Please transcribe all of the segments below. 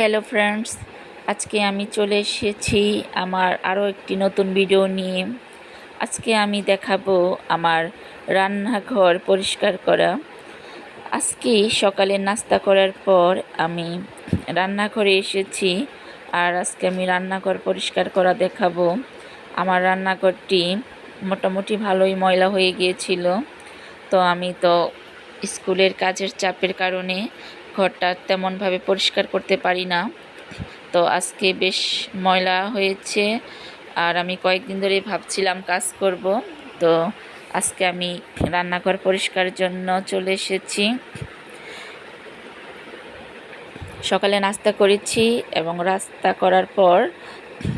Hello friends, আজকে আমি চলে এসেছি আমার আরও একটি নতুন ভিডিও নিয়ে। আজকে আমি দেখাবো আমার রান্নাঘর পরিষ্কার করা। আজকে সকালে নাস্তা করার পর আমি রান্নাঘরে এসেছি আর আজকে আমি রান্নাঘর পরিষ্কার করা দেখাবো। আমার রান্নাঘরটি মোটামুটি ভালোই ময়লা হয়ে গিয়েছিল। তো আমি তো স্কুলের কাজের চাপের কারণে ঘরটা তেমনভাবে পরিষ্কার করতে পারি না। তো আজকে বেশ ময়লা হয়েছে আর আমি কয়েকদিন ধরে ভাবছিলাম কাজ করব। তো আজকে আমি রান্নাঘর পরিষ্কারের জন্য চলে এসেছি। সকালে নাস্তা করেছি এবং রাস্তা করার পর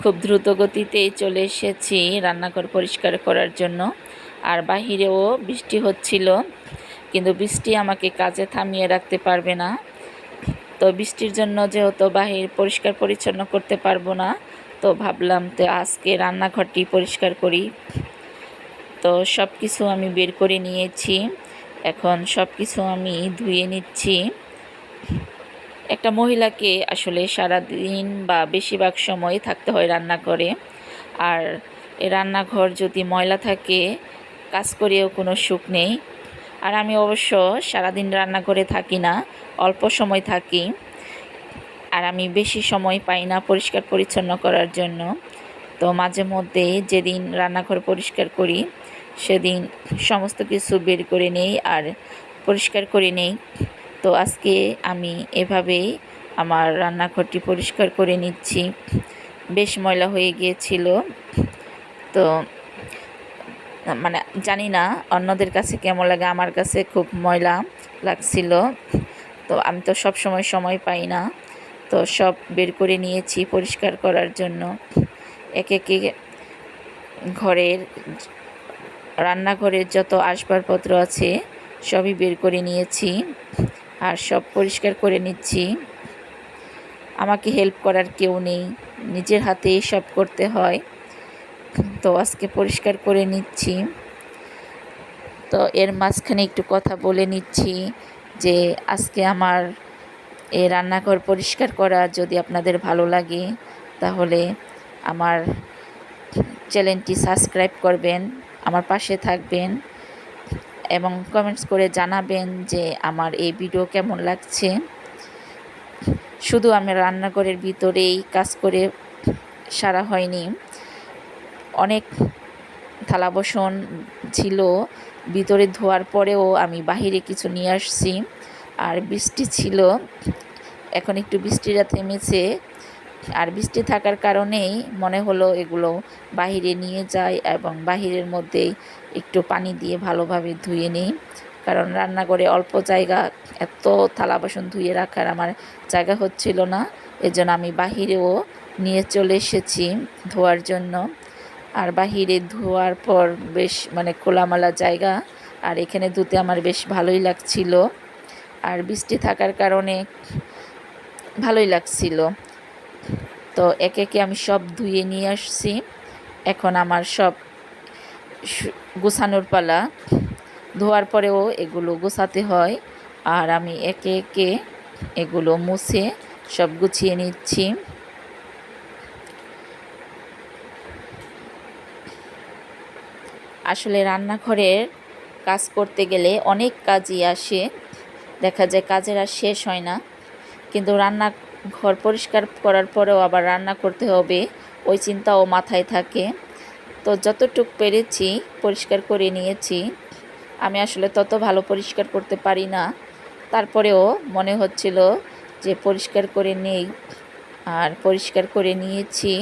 খুব দ্রুত গতিতেই চলে এসেছি রান্নাঘর পরিষ্কার করার জন্য। আর বাহিরেও বৃষ্টি হচ্ছিল। কিন্তু বৃষ্টি আমাকে কাজে থামিয়ে রাখতে পারবে না। তো বৃষ্টির জন্য যেহেতু বাহির পরিষ্কার পরিচ্ছন্ন করতে পারব না, তো ভাবলাম তো আজকে রান্নাঘরটি পরিষ্কার করি। তো সব কিছু আমি বের করে নিয়েছি। এখন সব কিছু আমি ধুয়ে নিচ্ছি। একটা মহিলাকে আসলে সারা দিন বা বেশিরভাগ সময় থাকতে হয় রান্নাঘরে আর রান্নাঘর যদি ময়লা থাকে, কাজ করেও কোনো সুখ নেই। আর আমি অবশ্য সারাদিন রান্না করে থাকি না, অল্প সময় থাকি। আর আমি বেশি সময় পাই না পরিষ্কার পরিচ্ছন্ন করার জন্য। তো মাঝে মধ্যে যেদিন রান্নাঘর পরিষ্কার করি, সেদিন সমস্ত কিছু বের করে নেই আর পরিষ্কার করে নেই। তো আজকে আমি এভাবেই আমার রান্নাঘরটি পরিষ্কার করে নিচ্ছি। বেশ ময়লা হয়ে গিয়েছিল। তো মানে জানি না, অন্যদের কাছে কেমন লাগে, আমার কাছে খুব ময়লা লাগছিল। তো আমি তো সব সময় সময় পাই না। তো সব বের করে নিয়েছি পরিষ্কার করার জন্য। একে একে ঘরের রান্নাঘরের যত আসবাবপত্র আছে সবই বের করে নিয়েছি আর সব পরিষ্কার করে নিচ্ছি। আমাকে হেল্প করার কেউ নেই। নিজের হাতে সব করতে হয়। তো আজকে পরিষ্কার করে নিচ্ছি। তো এর মাঝখানে একটু কথা বলে নিচ্ছি যে আজকে আমার এই রান্নাঘর পরিষ্কার করা যদি আপনাদের ভালো লাগে, তাহলে আমার চ্যানেলটি সাবস্ক্রাইব করবেন, আমার পাশে থাকবেন এবং কমেন্টস করে জানাবেন যে আমার এই ভিডিও কেমন লাগছে। শুধু আমি রান্নাঘরের ভিতরেই কাজ করে সারা হয়নি। অনেক থালা বসন ছিল। ভিতরে ধোয়ার পরেও আমি বাহিরে কিছু নিয়ে আসছি। আর বৃষ্টি ছিল। এখন একটু বৃষ্টিটা থেমেছে। আর বৃষ্টি থাকার কারণেই মনে হলো এগুলো বাহিরে নিয়ে যাই এবং বাহিরের মধ্যেই একটু পানি দিয়ে ভালোভাবে ধুয়ে নিই। কারণ রান্নাঘরে অল্প জায়গা, এত থালা বাসন ধুয়ে রাখার আমার জায়গা হচ্ছিল না। এজন্য আমি বাহিরেও নিয়ে চলে এসেছি ধোয়ার জন্য। আর বাহিরে ধোয়ার পর বেশ মানে খোলামালা জায়গা। আর এখানে ধুতে আমার বেশ ভালোই লাগছিল। আর বৃষ্টি থাকার কারণে ভালোই লাগছিল। তো একে একে আমি সব ধুয়ে নিয়ে আসছি। এখন আমার সব গোছানোর পালা। ধোয়ার পরেও এগুলো গোছাতে হয়। আর আমি একে একে এগুলো মুছে সব গুছিয়ে নিচ্ছি। আসলে রান্নাঘরের কাজ করতে গেলে অনেক কাজই আসে। দেখা যায় কাজের আর শেষ হয় না। কিন্তু রান্না ঘর পরিষ্কার করার পরেও আবার রান্না করতে হবে, ওই চিন্তাও মাথায় থাকে। তো যতটুক পেরেছি, পরিষ্কার করে নিয়েছি। আমি আসলে তত ভালো পরিষ্কার করতে পারি না। তারপরেও মনে হচ্ছিল যে পরিষ্কার করে নেই আর পরিষ্কার করে নিয়েছি।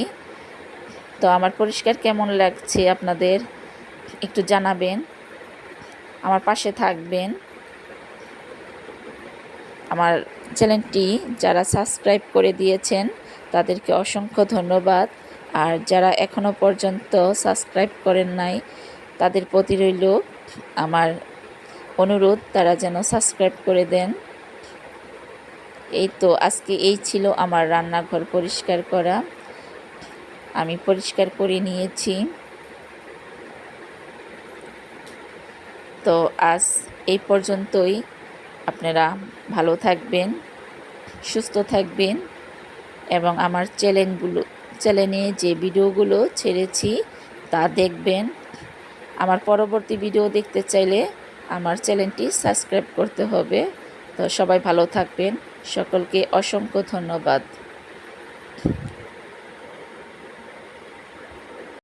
তো আমার পরিষ্কার কেমন লাগছে আপনাদের? একটু জানাবেন, আমার পাশে থাকবেন। আমার চ্যানেলটি যারা সাবস্ক্রাইব করে দিয়েছেন, তাদেরকে অসংখ্য ধন্যবাদ। আর যারা এখনও পর্যন্ত সাবস্ক্রাইব করেন নাই, তাদের প্রতি রইল আমার অনুরোধ, তারা যেন সাবস্ক্রাইব করে দেন। এই তো আজকে এই ছিল আমার রান্নাঘর পরিষ্কার করা। আমি পরিষ্কার করে নিয়েছি। তো আজ এই পর্যন্তই। আপনারা ভালো থাকবেন, সুস্থ থাকবেন এবং আমার চ্যানেলগুলো, চ্যানেলে যে ভিডিওগুলো ছেড়েছি তা দেখবেন। আমার পরবর্তী ভিডিও দেখতে চাইলে আমার চ্যানেলটি সাবস্ক্রাইব করতে হবে। তো সবাই ভালো থাকবেন। সকলকে অসংখ্য ধন্যবাদ।